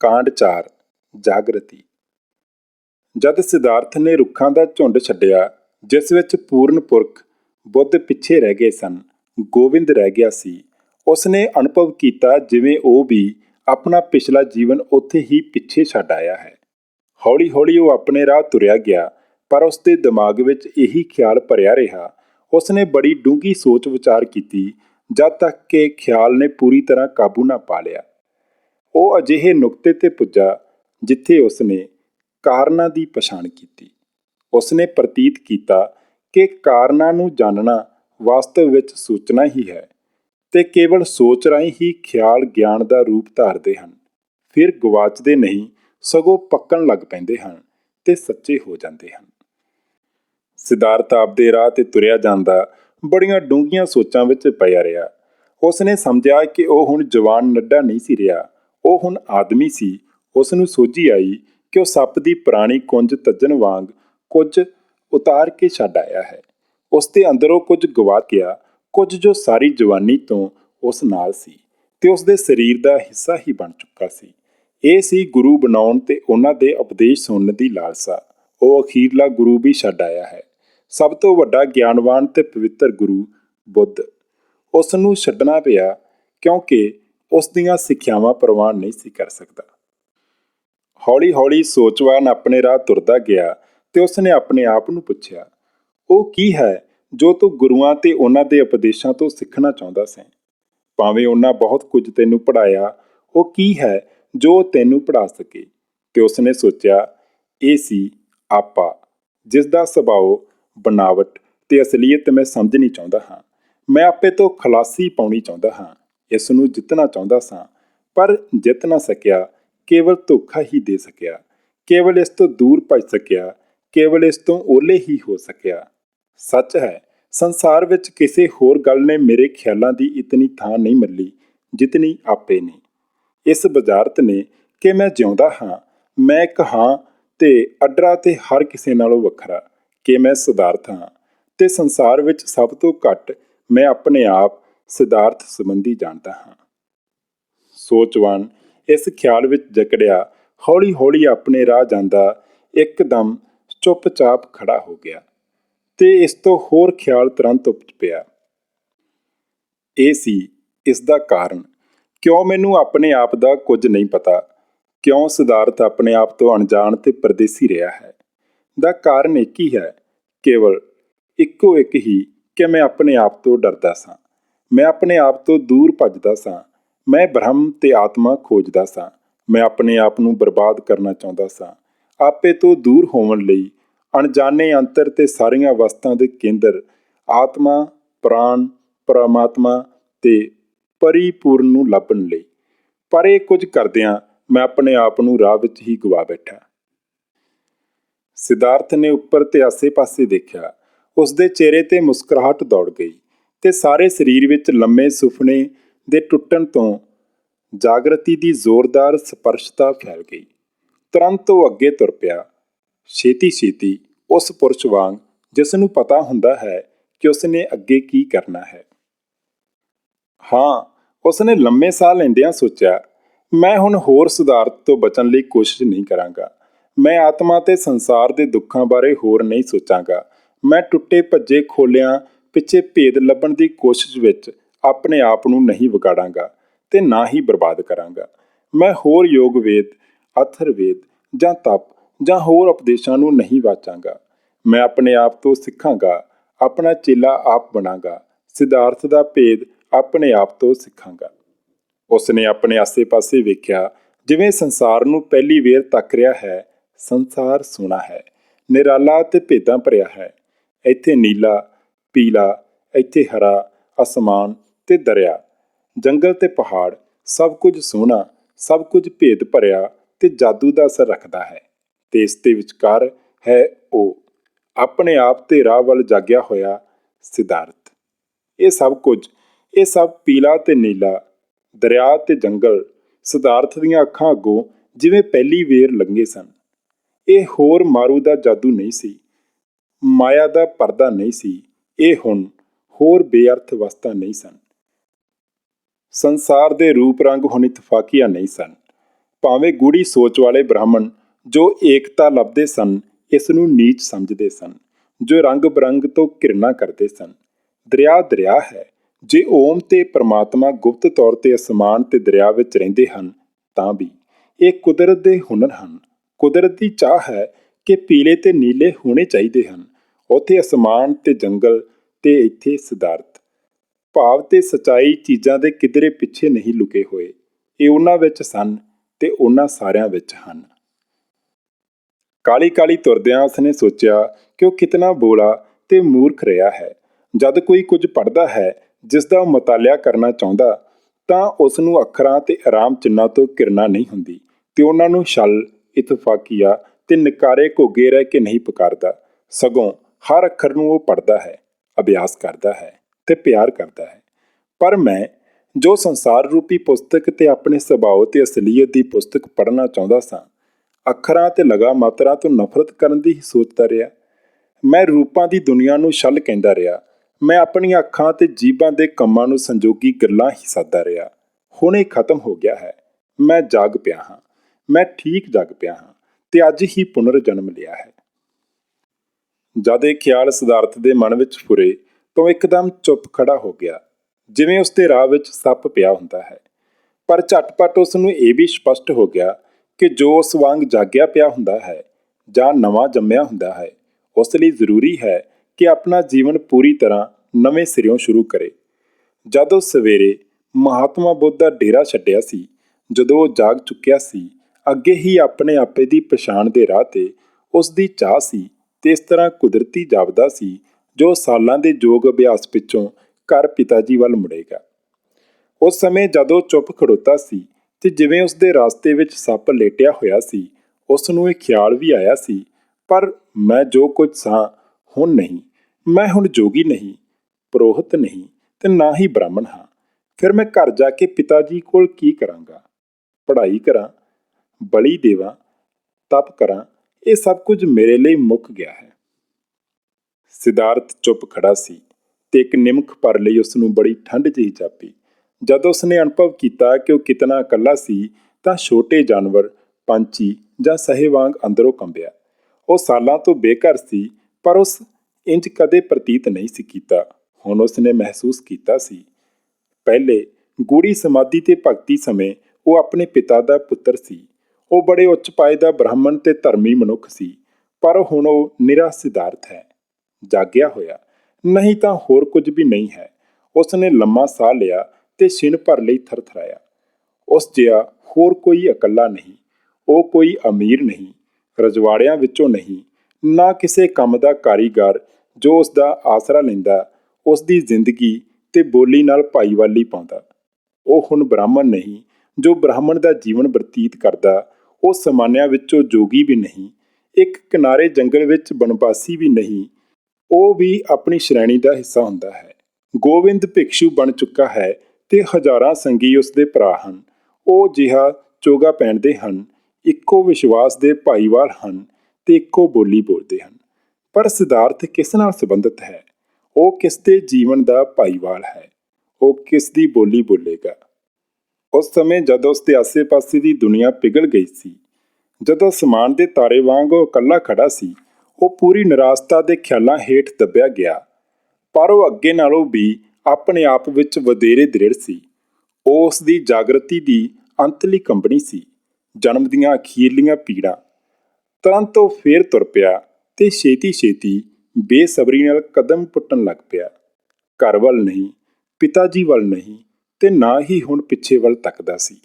ਕਾਂਡ 4 ਜਾਗਰਤੀ। ਜਦ ਸਿਧਾਰਥ ਨੇ ਰੁੱਖਾਂ ਦਾ ਝੁੰਡ ਛੱਡਿਆ, ਜਿਸ ਵਿੱਚ ਪੂਰਨ ਪੁਰਖ ਬੁੱਧ ਪਿੱਛੇ ਰਹਿ ਗਏ ਸਨ ਗੋਬਿੰਦ ਰਹਿ ਗਿਆ ਸੀ, ਉਸਨੇ ਅਨੁਭਵ ਕੀਤਾ ਜਿਵੇਂ ਉਹ ਵੀ ਆਪਣਾ ਪਿਛਲਾ ਜੀਵਨ ਉੱਥੇ ਹੀ ਪਿੱਛੇ ਛੱਡ ਆਇਆ ਹੈ। ਹੌਲੀ-ਹੌਲੀ ਉਹ ਆਪਣੇ ਰਾਹ ਤੁਰਿਆ ਗਿਆ, ਪਰ ਉਸਦੇ ਦਿਮਾਗ ਵਿੱਚ ਇਹੀ ਖਿਆਲ ਭਰਿਆ ਰਿਹਾ। ਉਸਨੇ ਬੜੀ ਡੂੰਘੀ ਸੋਚ ਵਿਚਾਰ ਕੀਤੀ, ਜਦ ਤੱਕ ਕਿ ਖਿਆਲ ਨੇ ਪੂਰੀ ਤਰ੍ਹਾਂ ਕਾਬੂ ਨਾ ਪਾ ਲਿਆ। ਉਹ ਅਜਿਹੇ ਨੁਕਤੇ ਤੇ ਪੁੱਜਾ ਜਿੱਥੇ ਉਸਨੇ ਕਾਰਨਾਂ ਦੀ ਪਛਾਣ ਕੀਤੀ। ਉਸਨੇ ਪ੍ਰਤੀਤ ਕੀਤਾ ਕਿ ਕਾਰਨਾਂ ਨੂੰ ਜਾਣਨਾ ਵਾਸਤਵ ਵਿੱਚ ਸੂਚਨਾ ਹੀ ਹੈ ਤੇ ਕੇਵਲ ਸੋਚ ਰਾਹੀਂ ਹੀ ਖਿਆਲ ਗਿਆਨ ਦਾ ਰੂਪ ਧਾਰਦੇ ਹਨ। ਫਿਰ ਗਵਾਚਦੇ ਨਹੀਂ, ਸਗੋਂ ਪੱਕਣ ਲੱਗ ਪੈਂਦੇ ਹਨ ਤੇ ਸੱਚੇ ਹੋ ਜਾਂਦੇ ਹਨ। ਸਿਧਾਰਥ ਆਪਦੇ ਰਾਹ ਤੇ ਤੁਰਿਆ ਜਾਂਦਾ ਬੜੀਆਂ ਡੂੰਘੀਆਂ ਸੋਚਾਂ ਵਿੱਚ ਪਿਆ ਰਿਹਾ। ਉਸਨੇ ਸਮਝਿਆ ਕਿ ਉਹ ਹੁਣ ਜਵਾਨ ਨੱਡਾ ਨਹੀਂ ਸੀ ਰਿਹਾ। ਉਹ ਹੁਣ ਆਦਮੀ ਸੀ। ਉਸ ਨੂੰ ਸੋਝੀ ਆਈ ਕਿ ਉਹ ਸੱਪ ਦੀ ਪੁਰਾਣੀ ਕੁੰਜ ਤੱਜਣ ਵਾਂਗ ਕੁਝ ਉਤਾਰ ਕੇ ਛੱਡ ਆਇਆ ਹੈ। ਉਸ ਦੇ ਅੰਦਰੋਂ ਕੁਝ ਗਵਾ ਗਿਆ, ਕੁਝ ਜੋ ਸਾਰੀ ਜਵਾਨੀ ਤੋਂ ਉਸ ਨਾਲ ਸੀ ਤੇ ਉਸ ਦੇ ਸਰੀਰ ਦਾ ਹਿੱਸਾ ਹੀ ਬਣ ਚੁੱਕਾ ਸੀ। ਇਹ ਸੀ ਗੁਰੂ ਬਣਾਉਣ ਤੇ ਉਹਨਾਂ ਦੇ ਉਪਦੇਸ਼ ਸੁਣਨ ਦੀ ਲਾਲਸਾ। ਉਹ ਅਖੀਰਲਾ ਗੁਰੂ ਵੀ ਛੱਡ ਆਇਆ ਹੈ। ਸਭ ਤੋਂ ਵੱਡਾ ਗਿਆਨਵਾਨ ਤੇ ਪਵਿੱਤਰ ਗੁਰੂ ਬੁੱਧ। ਉਸ ਨੂੰ ਛੱਡਣਾ ਪਿਆ ਕਿਉਂਕਿ ਉਸ ਦੀਆਂ ਸਿੱਖਿਆਵਾਂ ਪ੍ਰਵਾਨ ਨਹੀਂ ਸੀ ਕਰ ਸਕਦਾ। ਹੌਲੀ-ਹੌਲੀ ਸੋਚਵਾਨ ਆਪਣੇ ਰਾਹ ਤੁਰਦਾ ਗਿਆ ਤੇ ਉਸਨੇ ਆਪਣੇ ਆਪ ਨੂੰ ਪੁੱਛਿਆ, ਉਹ ਕੀ ਹੈ ਜੋ ਤੂੰ ਗੁਰੂਆਂ ਤੇ ਉਹਨਾਂ ਦੇ ਉਪਦੇਸ਼ਾਂ ਤੋਂ ਸਿੱਖਣਾ ਚਾਹੁੰਦਾ ਸੈਂ? ਭਾਵੇਂ ਉਹਨਾਂ ਬਹੁਤ ਕੁਝ ਤੈਨੂੰ ਪੜਾਇਆ ਉਹ ਕੀ ਹੈ ਜੋ ਤੈਨੂੰ ਪੜਾ ਸਕੇ? ਤੇ ਉਸਨੇ ਸੋਚਿਆ, ਇਹ ਸੀ ਆਪਾ, ਜਿਸ ਦਾ ਸੁਭਾਅ, ਬਨਾਵਟ ਤੇ ਅਸਲੀਅਤ ਮੈਂ ਸਮਝਣੀ ਚਾਹੁੰਦਾ ਹਾਂ। ਮੈਂ ਆਪੇ ਤੋਂ ਖਲਾਸੀ ਪਾਉਣੀ ਚਾਹੁੰਦਾ ਹਾਂ। ਇਸ ਨੂੰ ਜਿੱਤਣਾ ਚਾਹੁੰਦਾ ਸਾਂ, ਪਰ ਜਿੱਤ ਨਾ ਸਕਿਆ, ਕੇਵਲ ਧੋਖਾ ਹੀ ਦੇ ਸਕਿਆ, ਕੇਵਲ ਇਸ ਤੋਂ ਦੂਰ ਭੱਜ ਸਕਿਆ, ਕੇਵਲ ਇਸ ਤੋਂ ਓਲੇ ਹੀ ਹੋ ਸਕਿਆ। ਸੱਚ ਹੈ, ਸੰਸਾਰ ਵਿੱਚ ਕਿਸੇ ਹੋਰ ਗੱਲ ਨੇ ਮੇਰੇ ਖਿਆਲਾਂ ਦੀ ਇਤਨੀ ਥਾਂ ਨਹੀਂ ਮੱਲੀ, ਜਿਤਨੀ ਆਪੇ ਨੇ। ਇਸ ਬਜ਼ਾਰਤ ਨੇ ਕਿ ਮੈਂ ਜਿਉਂਦਾ ਹਾਂ, ਮੈਂ ਇੱਕ ਹਾਂ ਤੇ ਅਡਰਾ ਤੇ ਹਰ ਕਿਸੇ ਨਾਲੋਂ ਵੱਖਰਾ, ਕਿ ਮੈਂ ਸਿਧਾਰਥ ਹਾਂ, ਤੇ ਸੰਸਾਰ ਵਿੱਚ ਸਭ ਤੋਂ ਘੱਟ ਮੈਂ ਆਪਣੇ ਆਪ ਸਿਧਾਰਥ ਸੰਬੰਧੀ ਜਾਣਦਾ ਹਾਂ। ਸੋਚਵਾਨ, ਇਸ ਖਿਆਲ ਵਿੱਚ ਜਕੜਿਆ, ਹੌਲੀ-ਹੌਲੀ ਆਪਣੇ ਰਾਹ ਜਾਂਦਾ, ਇੱਕਦਮ ਚੁੱਪਚਾਪ ਖੜਾ ਹੋ ਗਿਆ ਤੇ ਇਸ ਤੋਂ ਹੋਰ ਖਿਆਲ ਤੁਰੰਤ ਉਪਜ ਪਿਆ। ਇਹ ਸੀ ਇਸ ਦਾ ਕਾਰਨ। ਕਿਉਂ ਮੈਨੂੰ ਆਪਣੇ ਆਪ ਦਾ ਕੁਝ ਨਹੀਂ ਪਤਾ? ਕਿਉਂ ਸਿਧਾਰਥ ਆਪਣੇ ਆਪ ਤੋਂ ਅਣਜਾਣ ਤੇ ਪਰਦੇਸੀ ਰਿਹਾ ਹੈ? ਦਾ ਕਾਰਨ ਇੱਕ ਹੀ ਹੈ, ਕੇਵਲ ਇੱਕੋ ਇੱਕ ਹੀ ਕਿ ਮੈਂ ਆਪਣੇ ਆਪ ਤੋਂ ਡਰਦਾ ਸਾਂ। ਮੈਂ ਆਪਣੇ ਆਪ ਤੋਂ ਦੂਰ ਭੱਜਦਾ ਸਾਂ। ਮੈਂ ਬ੍ਰਹਮ ਤੇ ਆਤਮਾ ਖੋਜਦਾ ਸਾਂ। ਮੈਂ ਆਪਣੇ ਆਪ ਨੂੰ ਬਰਬਾਦ ਕਰਨਾ ਚਾਹੁੰਦਾ ਸਾਂ। ਆਪੇ ਤੋਂ ਦੂਰ ਹੋਣ ਲਈ ਅਣਜਾਣੇ ਅੰਤਰ ਤੇ ਸਾਰੀਆਂ ਵਸਤਾਂ ਦੇ ਕੇਂਦਰ ਆਤਮਾ, ਪ੍ਰਾਣ, ਪਰਮਾਤਮਾ ਤੇ ਪਰਿਪੂਰਨ ਨੂੰ ਲੱਭਣ ਲਈ। ਪਰ ਇਹ ਕੁਝ ਕਰਦਿਆਂ ਮੈਂ ਆਪਣੇ ਆਪ ਨੂੰ ਰਾਹ ਵਿੱਚ ਹੀ ਗਵਾ ਬੈਠਾ। ਸਿਧਾਰਥ ਨੇ ਉੱਪਰ ਤੇ ਆਸੇ-ਪਾਸੇ ਦੇਖਿਆ। ਉਸ ਦੇ ਚਿਹਰੇ ਤੇ ਮੁਸਕਰਾਹਟ ਦੌੜ ਗਈ। ਤੇ ਸਾਰੇ ਸਰੀਰ ਵਿੱਚ ਲੰਮੇ ਸੁਪਨੇ ਦੇ ਟੁੱਟਣ ਤੋਂ ਜਾਗਰਤੀ ਦੀ ਜ਼ੋਰਦਾਰ ਸਪਰਸ਼ਤਾ ਫੈਲ ਗਈ। ਤੁਰੰਤ ਉਹ ਅੱਗੇ ਤੁਰ ਪਿਆ। ਛੇਤੀ-ਛੇਤੀ ਉਸ ਪੁਰਸ਼ ਵਾਂਗ ਜਿਸ ਨੂੰ ਪਤਾ ਹੁੰਦਾ ਹੈ ਕਿ ਉਸ ਨੇ ਅੱਗੇ ਕੀ ਕਰਨਾ ਹੈ। ਹਾਂ, ਉਸ ਨੇ ਲੰਮੇ ਸਾਹ ਲੈਂਦਿਆਂ ਸੋਚਿਆ, ਮੈਂ ਹੁਣ ਹੋਰ ਸੁਧਾਰਤ ਤੋਂ ਬਚਣ ਲਈ ਕੋਸ਼ਿਸ਼ ਨਹੀਂ ਕਰਾਂਗਾ। ਮੈਂ ਆਤਮਾ ਤੇ ਸੰਸਾਰ ਦੇ ਦੁੱਖਾਂ ਬਾਰੇ ਹੋਰ ਨਹੀਂ ਸੋਚਾਂਗਾ। ਮੈਂ ਟੁੱਟੇ ਭੱਜੇ ਖੋਲਿਆਂ ਪਿੱਛੇ ਭੇਦ ਲੱਭਣ ਦੀ ਕੋਸ਼ਿਸ਼ ਵਿੱਚ ਆਪਣੇ ਆਪ ਨੂੰ ਨਹੀਂ ਵਿਗਾੜਾਂਗਾ ਤੇ ਨਾ ਹੀ ਬਰਬਾਦ ਕਰਾਂਗਾ। ਮੈਂ ਹੋਰ ਯੋਗ ਵੇਦ ਅਥਰਵੇਦ ਜਾਂ ਤਪ ਜਾਂ ਹੋਰ ਉਪਦੇਸ਼ਾਂ ਨੂੰ ਨਹੀਂ ਵਾਚਾਂਗਾ। ਮੈਂ ਆਪਣੇ ਆਪ ਤੋਂ ਸਿੱਖਾਂਗਾ, ਆਪਣਾ ਚੇਲਾ ਆਪ ਬਣਾਂਗਾ, ਸਿਧਾਰਥ ਦਾ ਭੇਦ ਆਪਣੇ ਆਪ ਤੋਂ ਸਿੱਖਾਂਗਾ। ਉਸਨੇ ਆਪਣੇ ਆਸੇ-ਪਾਸੇ ਵੇਖਿਆ, ਜਿਵੇਂ ਸੰਸਾਰ ਨੂੰ ਪਹਿਲੀ ਵੇਰ ਤੱਕ ਰਿਹਾ ਹੈ, ਸੰਸਾਰ ਸੋਹਣਾ ਹੈ, ਨਿਰਾਲਾ ਤੇ ਭੇਦਾਂ ਭਰਿਆ ਹੈ। ਇੱਥੇ ਨੀਲਾ ਪੀਲਾ, ਇੱਥੇ ਹਰਾ, ਅਸਮਾਨ ਤੇ ਦਰਿਆ। ਜੰਗਲ ਤੇ ਪਹਾੜ, ਸਭ ਕੁਝ ਸੋਹਣਾ, ਸਭ ਕੁਝ ਭੇਦ ਭਰਿਆ ਤੇ ਜਾਦੂ ਦਾ ਅਸਰ ਰੱਖਦਾ ਹੈ। ਤੇ ਇਸ ਦੇ ਵਿਚਕਾਰ ਹੈ ਉਹ। ਆਪਣੇ ਆਪ ਤੇ ਰਾਹ ਵੱਲ ਜਾਗਿਆ ਹੋਇਆ ਸਿਧਾਰਥ। ਇਹ ਸਭ ਕੁਝ, ਇਹ ਸਭ ਪੀਲਾ ਤੇ ਨੀਲਾ, ਦਰਿਆ ਤੇ ਜੰਗਲ, ਸਿਧਾਰਥ ਦੀਆਂ ਅੱਖਾਂ ਅੱਗੋਂ ਜਿਵੇਂ ਪਹਿਲੀ ਵੇਰ ਲੰਘੇ ਸਨ। ਇਹ ਹੋਰ ਮਾਰੂ ਦਾ ਜਾਦੂ ਨਹੀਂ ਸੀ, ਮਾਇਆ ਦਾ ਪਰਦਾ ਨਹੀਂ ਸੀ ਇਹ ਹੁਣ ਹੋਰ ਬੇਅਰਥ ਵਸਤਾਂ ਨਹੀਂ ਸਨ। ਸੰਸਾਰ ਦੇ ਰੂਪ ਰੰਗ ਹੁਣ ਇਤਫਾਕੀਆ ਨਹੀਂ ਸਨ। ਭਾਵੇਂ ਗੂੜੀ ਸੋਚ ਵਾਲੇ ਬ੍ਰਾਹਮਣ ਜੋ ਏਕਤਾ ਲੱਭਦੇ ਸਨ, ਇਸ ਨੂੰ ਨੀਚ ਸਮਝਦੇ ਸਨ, ਜੋ ਰੰਗ ਬਰੰਗ ਤੋਂ ਘਿਰਣਾ ਕਰਦੇ ਸਨ। ਦਰਿਆ ਦਰਿਆ ਹੈ, ਜੇ ਓਮ ਤੇ ਪ੍ਰਮਾਤਮਾ ਗੁਪਤ ਤੌਰ ਤੇ ਅਸਮਾਨ ਤੇ ਦਰਿਆ ਵਿੱਚ ਰਹਿੰਦੇ ਹਨ, ਤਾਂ ਵੀ। ਇਹ ਕੁਦਰਤ ਦੇ ਹੁਨਰ ਹਨ। ਕੁਦਰਤ ਦੀ ਚਾਹ ਹੈ ਕਿ ਪੀਲੇ ਤੇ ਨੀਲੇ ਹੋਣੇ ਚਾਹੀਦੇ ਹਨ। ਉੱਥੇ ਅਸਮਾਨ ਤੇ ਜੰਗਲ ਤੇ ਇੱਥੇ ਸਿਧਾਰਥ। ਭਾਵ ਤੇ ਸਚਾਈ ਚੀਜ਼ਾਂ ਦੇ ਕਿਧਰੇ ਪਿੱਛੇ ਨਹੀਂ ਲੁਕੇ ਹੋਏ। ਇਹ ਉਹਨਾਂ ਵਿੱਚ ਸਨ ਤੇ ਉਹਨਾਂ ਸਾਰਿਆਂ ਵਿੱਚ ਹਨ। ਕਾਲੀ ਕਾਲੀ ਤੁਰਦਿਆਂ ਉਸਨੇ ਸੋਚਿਆ ਕਿ ਉਹ ਕਿਤਨਾ ਬੋਲਾ ਤੇ ਮੂਰਖ ਰਿਹਾ ਹੈ? ਜਦ ਕੋਈ ਕੁਝ ਪੜ੍ਹਦਾ ਹੈ, ਜਿਸ ਦਾ ਮਤਾਲਿਆ ਕਰਨਾ ਚਾਹੁੰਦਾ, ਤਾਂ ਉਸ ਨੂੰ ਅੱਖਰਾਂ ਤੇ ਆਰਾਮ ਚਿੰਨਾਂ ਤੋਂ ਕਿਰਨਾ ਨਹੀਂ ਹੁੰਦੀ। ਤੇ ਉਹਨਾਂ ਨੂੰ ਛਲ, ਇਤਫਾਕੀਆ ਤੇ ਨਿਕਾਰੇ ਘੋਗੇ ਰਹਿ ਕੇ ਨਹੀਂ ਪੁਕਾਰਦਾ। ਸਗੋਂ ਹਰ ਅੱਖਰ ਨੂੰ ਉਹ ਪੜ੍ਹਦਾ ਹੈ, ਅਭਿਆਸ ਕਰਦਾ ਹੈ ਤੇ ਪਿਆਰ ਕਰਦਾ ਹੈ। ਪਰ ਮੈਂ ਜੋ ਸੰਸਾਰ ਰੂਪੀ ਪੁਸਤਕ ਤੇ ਆਪਣੇ ਸੁਭਾਅ ਤੇ ਅਸਲੀਅਤ ਦੀ ਪੁਸਤਕ ਪੜ੍ਹਨਾ ਚਾਹੁੰਦਾ ਸਾਂ, ਅੱਖਰਾਂ ਤੇ ਲਗਾ ਮਾਤਰਾ ਤੋਂ ਨਫ਼ਰਤ ਕਰਨ ਦੀ ਹੀ ਸੋਚਦਾ ਰਿਹਾ। ਮੈਂ ਰੂਪਾਂ ਦੀ ਦੁਨੀਆ ਨੂੰ ਛਲ ਕਹਿੰਦਾ ਰਿਹਾ। ਮੈਂ ਆਪਣੀਆਂ ਅੱਖਾਂ ਤੇ ਜੀਬਾਂ ਦੇ ਕੰਮਾਂ ਨੂੰ ਸੰਜੋਗੀ ਗੱਲਾਂ ਹੀ ਸਾਦਾ ਰਿਹਾ। ਹੁਣ ਇਹ ਖਤਮ ਹੋ ਗਿਆ ਹੈ। ਮੈਂ ਜਾਗ ਪਿਆ ਹਾਂ। ਮੈਂ ਠੀਕ ਜਾਗ ਪਿਆ ਹਾਂ ਤੇ ਅੱਜ ਹੀ ਪੁਨਰ ਜਨਮ ਲਿਆ ਹੈ। ਜਦ ਇਹ ਖਿਆਲ ਸਿਧਾਰਥ ਦੇ ਮਨ ਵਿੱਚ ਫੁਰੇ, ਤਾਂ ਉਹ ਇੱਕਦਮ ਚੁੱਪ ਖੜਾ ਹੋ ਗਿਆ, ਜਿਵੇਂ ਉਸ ਦੇ ਰਾਹ ਵਿੱਚ ਸੱਪ ਪਿਆ ਹੁੰਦਾ ਹੈ। ਪਰ ਝਟਪਟ ਉਸ ਨੂੰ ਇਹ ਵੀ ਸਪਸ਼ਟ ਹੋ ਗਿਆ ਕਿ ਜੋ ਉਸ ਵਾਂਗ ਜਾਗਿਆ ਪਿਆ ਹੁੰਦਾ ਹੈ ਜਾਂ ਨਵਾਂ ਜੰਮਿਆ ਹੁੰਦਾ ਹੈ, ਉਸ ਲਈ ਜ਼ਰੂਰੀ ਹੈ ਕਿ ਆਪਣਾ ਜੀਵਨ ਪੂਰੀ ਤਰ੍ਹਾਂ ਨਵੇਂ ਸਿਰਿਓਂ ਸ਼ੁਰੂ ਕਰੇ। ਜਦ ਉਹ ਸਵੇਰੇ ਮਹਾਤਮਾ ਬੁੱਧ ਦਾ ਡੇਰਾ ਛੱਡਿਆ ਸੀ, ਜਦੋਂ ਉਹ ਜਾਗ ਚੁੱਕਿਆ ਸੀ, ਅੱਗੇ ਹੀ ਆਪਣੇ ਆਪੇ ਦੀ ਪਛਾਣ ਦੇ ਰਾਹ ਤੇ ਉਸ ਦੀ ਚਾਹ ਸੀ ਤੇ ਇਸ ਤਰ੍ਹਾਂ ਕੁਦਰਤੀ ਜਾਪਦਾ ਸੀ, ਜੋ ਸਾਲਾਂ ਦੇ ਯੋਗ ਅਭਿਆਸ ਪਿੱਛੋਂ ਘਰ ਪਿਤਾ ਜੀ ਵੱਲ ਮੁੜੇਗਾ। ਉਸ ਸਮੇਂ ਜਦੋਂ ਚੁੱਪ ਖੜੋਤਾ ਸੀ ਤੇ ਜਿਵੇਂ ਉਸ ਦੇ ਰਾਸਤੇ ਵਿੱਚ ਸੱਪ ਲੇਟਿਆ ਹੋਇਆ ਸੀ ਉਸ ਨੂੰ ਇਹ ਖਿਆਲ ਵੀ ਆਇਆ ਸੀ, ਪਰ ਮੈਂ ਜੋ ਕੁਝ ਸਾਂ, ਹੁਣ ਨਹੀਂ, ਮੈਂ ਹੁਣ ਜੋਗੀ ਨਹੀਂ, ਪ੍ਰੋਹਿਤ ਨਹੀਂ ਤੇ ਨਾ ਹੀ ਬ੍ਰਾਹਮਣ ਹਾਂ। ਫਿਰ ਮੈਂ ਘਰ ਜਾ ਕੇ ਪਿਤਾ ਜੀ ਕੋਲ ਕੀ ਕਰਾਂਗਾ? ਪੜ੍ਹਾਈ ਕਰਾਂ, ਬਲੀ ਦੇਵਾਂ, ਤਪ ਕਰਾਂ ਇਹ ਸਭ ਕੁਝ ਮੇਰੇ ਲਈ ਮੁੱਕ ਗਿਆ ਹੈ। ਸਿਧਾਰਥ ਚੁੱਪ ਖੜਾ ਸੀ ਤੇ ਇੱਕ ਨਿਮਖ ਭਰ ਲਈ ਉਸ ਨੂੰ ਬੜੀ ਠੰਡ ਜਿਹੀ ਚਾਪੀ। ਜਦ ਉਸਨੇ ਅਨੁਭਵ ਕੀਤਾ ਕਿ ਉਹ ਕਿਤਨਾ ਇਕੱਲਾ ਸੀ, ਤਾਂ ਛੋਟੇ ਜਾਨਵਰ, ਪੰਛੀ ਜਾਂ ਸਹੇ ਵਾਂਗ ਅੰਦਰੋਂ ਕੰਬਿਆ। ਉਹ ਸਾਲਾਂ ਤੋਂ ਬੇਘਰ ਸੀ, ਪਰ ਉਸ ਇੰਜ ਕਦੇ ਪ੍ਰਤੀਤ ਨਹੀਂ ਸੀ ਕੀਤਾ। ਹੁਣ ਉਸਨੇ ਮਹਿਸੂਸ ਕੀਤਾ ਸੀ। ਪਹਿਲੇ ਗੂੜੀ ਸਮਾਧੀ ਤੇ ਭਗਤੀ ਸਮੇਂ ਉਹ ਆਪਣੇ ਪਿਤਾ ਦਾ ਪੁੱਤਰ ਸੀ। ਉਹ ਬੜੇ ਉੱਚ ਪਾਏ ਦਾ ਬ੍ਰਾਹਮਣ ਤੇ ਧਰਮੀ ਮਨੁੱਖ ਸੀ, ਪਰ ਹੁਣ ਉਹ ਨਿਰਾ ਸਿਧਾਰਥ ਹੈ। ਜਾਗਿਆ ਹੋਇਆ, ਨਹੀਂ ਤਾਂ ਹੋਰ ਕੁਝ ਵੀ ਨਹੀਂ ਹੈ। ਉਸਨੇ ਲੰਮਾ ਸਾਹ ਲਿਆ ਤੇ ਛਿਨ ਭਰ ਲਈ ਥਰਥਰਾਇਆ। ਉਸ ਜਿਹਾ ਹੋਰ ਕੋਈ ਇਕੱਲਾ ਨਹੀਂ, ਉਹ ਕੋਈ ਅਮੀਰ ਨਹੀਂ, ਰਜਵਾੜਿਆਂ ਵਿੱਚੋਂ ਨਹੀਂ, ਨਾ ਕਿਸੇ ਕੰਮ ਦਾ ਕਾਰੀਗਰ ਜੋ ਉਸ ਦਾ ਆਸਰਾ ਲੈਂਦਾ ਉਸ ਦੀ ਜ਼ਿੰਦਗੀ ਤੇ ਬੋਲੀ ਨਾਲ ਭਾਈਵਾਲੀ ਪਾਉਂਦਾ। ਉਹ ਹੁਣ ਬ੍ਰਾਹਮਣ ਨਹੀਂ, ਜੋ ਬ੍ਰਾਹਮਣ ਦਾ ਜੀਵਨ ਬਤੀਤ ਕਰਦਾ ਉਹ ਸਮਾਨਿਆਂ ਵਿੱਚੋਂ ਜੋਗੀ ਵੀ ਨਹੀਂ, ਇੱਕ ਕਿਨਾਰੇ ਜੰਗਲ ਵਿੱਚ ਬਨਵਾਸੀ ਵੀ ਨਹੀਂ, ਉਹ ਵੀ ਆਪਣੀ ਸ਼੍ਰੇਣੀ ਦਾ ਹਿੱਸਾ ਹੁੰਦਾ ਹੈ। ਗੋਬਿੰਦ ਭਿਕਸ਼ੂ ਬਣ ਚੁੱਕਾ ਹੈ ਤੇ ਹਜ਼ਾਰਾਂ ਸੰਗੀ ਉਸ ਦੇ ਭਰਾ ਹਨ। ਉਹ ਜਿਹਾ ਚੋਗਾ ਪਹਿਨਦੇ ਹਨ, ਇੱਕੋ ਵਿਸ਼ਵਾਸ ਦੇ ਭਾਈਵਾਲ ਹਨ ਤੇ ਇੱਕੋ ਬੋਲੀ ਬੋਲਦੇ ਹਨ। ਪਰ ਸਿਧਾਰਥ ਕਿਸ ਨਾਲ ਸੰਬੰਧਿਤ ਹੈ? ਉਹ ਕਿਸ ਦੇ ਜੀਵਨ ਦਾ ਭਾਈਵਾਲ ਹੈ? ਉਹ ਕਿਸ ਦੀ ਬੋਲੀ ਬੋਲੇਗਾ? ਉਸ ਸਮੇਂ ਜਦ ਉਸ ਦੇ ਆਸੇ-ਪਾਸੇ ਦੀ ਦੁਨੀਆ ਪਿਘਲ ਗਈ ਸੀ ਜਦੋਂ ਸਮਾਨ ਦੇ ਤਾਰੇ ਵਾਂਗ ਉਹ ਇਕੱਲਾ ਖੜਾ ਸੀ, ਉਹ ਪੂਰੀ ਨਿਰਾਸਤਾ ਦੇ ਖਿਆਲਾਂ ਹੇਠ ਦੱਬਿਆ ਗਿਆ। ਪਰ ਉਹ ਅੱਗੇ ਨਾਲੋਂ ਵੀ ਆਪਣੇ ਆਪ ਵਿੱਚ ਵਧੇਰੇ ਦ੍ਰਿੜ ਸੀ। ਉਹ ਉਸ ਦੀ ਜਾਗਰਤੀ ਦੀ ਅੰਤਲੀ ਕੰਬਣੀ ਸੀ, ਜਨਮ ਦੀਆਂ ਅਖੀਰਲੀਆਂ ਪੀੜਾਂ। ਤੁਰੰਤ ਉਹ ਫੇਰ ਤੁਰ ਪਿਆ ਤੇ ਛੇਤੀ-ਛੇਤੀ ਬੇਸਬਰੀ ਨਾਲ ਕਦਮ ਪੁੱਟਣ ਲੱਗ ਪਿਆ। ਘਰ ਵੱਲ ਨਹੀਂ, ਪਿਤਾ ਜੀ ਵੱਲ ਨਹੀਂ ਤੇ ਨਾ ਹੀ ਹੁਣ ਪਿੱਛੇ ਵੱਲ ਤੱਕਦਾ ਸੀ।